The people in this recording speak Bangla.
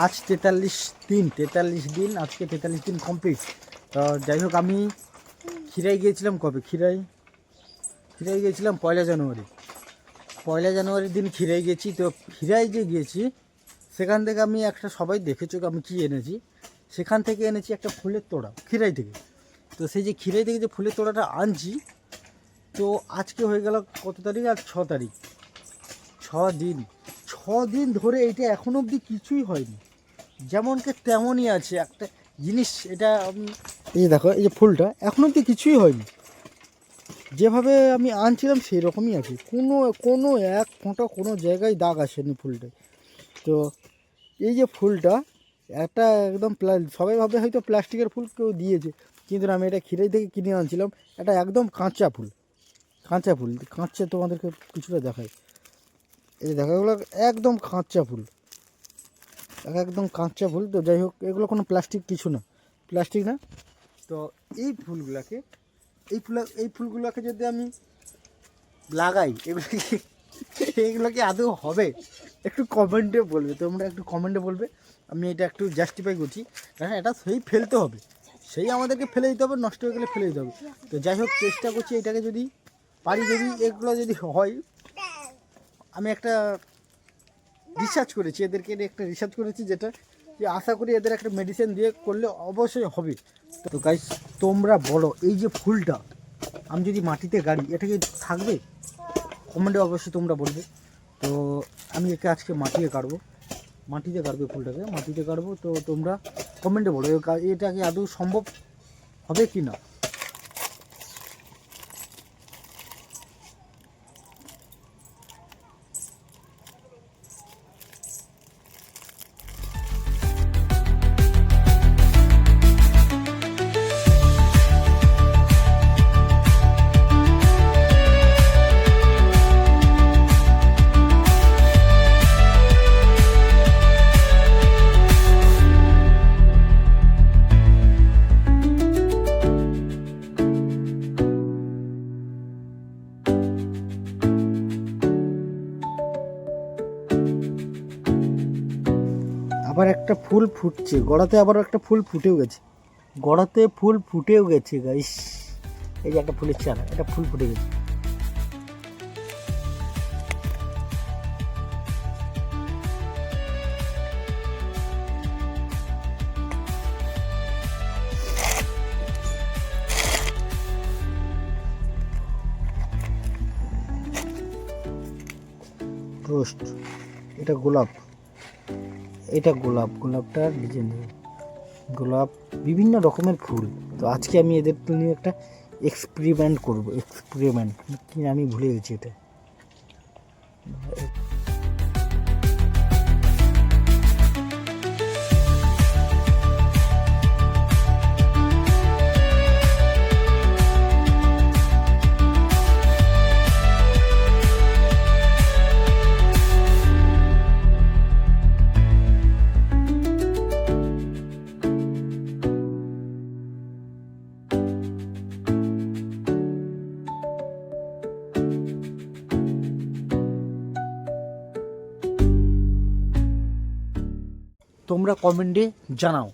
আজ তেতাল্লিশ দিন তেতাল্লিশ দিন, আজকে তেতাল্লিশ দিন কমপ্লিট তো যাই হোক, আমি খিরাই গিয়েছিলাম কবে? খিরাই খিরাই গিয়েছিলাম পয়লা জানুয়ারি। পয়লা জানুয়ারির দিন খিরাই গেছি। তো খিরাই যে গিয়েছি, সেখান থেকে আমি একটা সবাই দেখেছ আমি কি এনেছি? সেখান থেকে এনেছি একটা ফুলের তোড়া খিরাই থেকে। তো সেই যে খিরাই থেকে যে ফুলের তোড়াটা আনছি, তো আজকে হয়ে গেল কত তারিখ? আর ছ তারিখ। ছ দিন। দিন ধরে এটা এখনও অবধি কিছুই হয়নি। যেমনকে তেমনই আছে একটা জিনিস, এটা এই দেখো, এই যে ফুলটা, এখনও অবধি কিছুই হয়নি। যেভাবে আমি আনছিলাম সেই রকমই আছে। কোনো কোনো এক ফোঁটা কোনো জায়গায় দাগ আসেনি ফুলটায়। তো এই যে ফুলটা, একটা একদম সবাই ভাবে হয়তো প্লাস্টিকের ফুল কেউ দিয়েছে, কিন্তু আমি এটা খিরাই থেকে কিনে আনছিলাম। এটা একদম কাঁচা ফুল। কাঁচা ফুল। কাঁচা তোমাদেরকে কিছুটা দেখাই। এই যে দেখা, এগুলো একদম কাঁচা ফুল। এক- একদম কাঁচা ফুল। তো যাই হোক, এগুলো কোনো প্লাস্টিক কিছু না। প্লাস্টিক না? তো এই ফুলগুলোকে, এই ফুল, এই ফুলগুলোকে যদি আমি লাগাই এগুলো কি এগুলো কি আদৌ হবে? একটু কমেন্টে বলবে, তোমরা একটু কমেন্টে বলবে। আমি এটা একটু জাস্টিফাই করছি। কারণ এটা সেই ফেলতে হবে। সেই আমাদেরকে ফেলে দিতে হবে, নষ্ট হয়ে গেলে ফেলে দিতে হবে। তো যাই হোক, চেষ্টা করছি এটাকে যদি পারি যদি, এগুলো যদি হয় আমি একটা রিসার্চ করেছি, এদেরকে একটা রিসার্চ করেছি যেটা যে আশা করি এদের একটা মেডিসিন দিয়ে করলে অবশ্যই হবে। তো গাইস তোমরা বলো, এই যে ফুলটা, আমি যদি মাটিতে গাড়ি, এটা কি থাকবে? কমেন্টে অবশ্যই তোমরা বলবে। তো আমি একে আজকে মাটিতে কাটবো মাটিতে কাটবে ফুলটাকে, মাটিতে কাটবো তো তোমরা কমেন্টে বলো এটা কি আদৌ সম্ভব হবে কি না আবার একটা ফুল ফুটছে, গড়াতে আবার একটা ফুল ফুটেও গেছে। গড়াতে ফুল ফুটেও গেছে গাইস এই যে একটা ফুলের চারা, এটা ফুল ফুটে গেছে। রোস্ট, এটা গোলাপ। এটা গোলাপ, গোলাপটার ডিজাইন গোলাপ বিভিন্ন রকমের ফুল। তো আজকে আমি এদের নিয়ে একটা এক্সপেরিমেন্ট করব এক্সপেরিমেন্ট কি আমি ভুলে গেছি এটা। তোমরা কমেন্টে জানাও।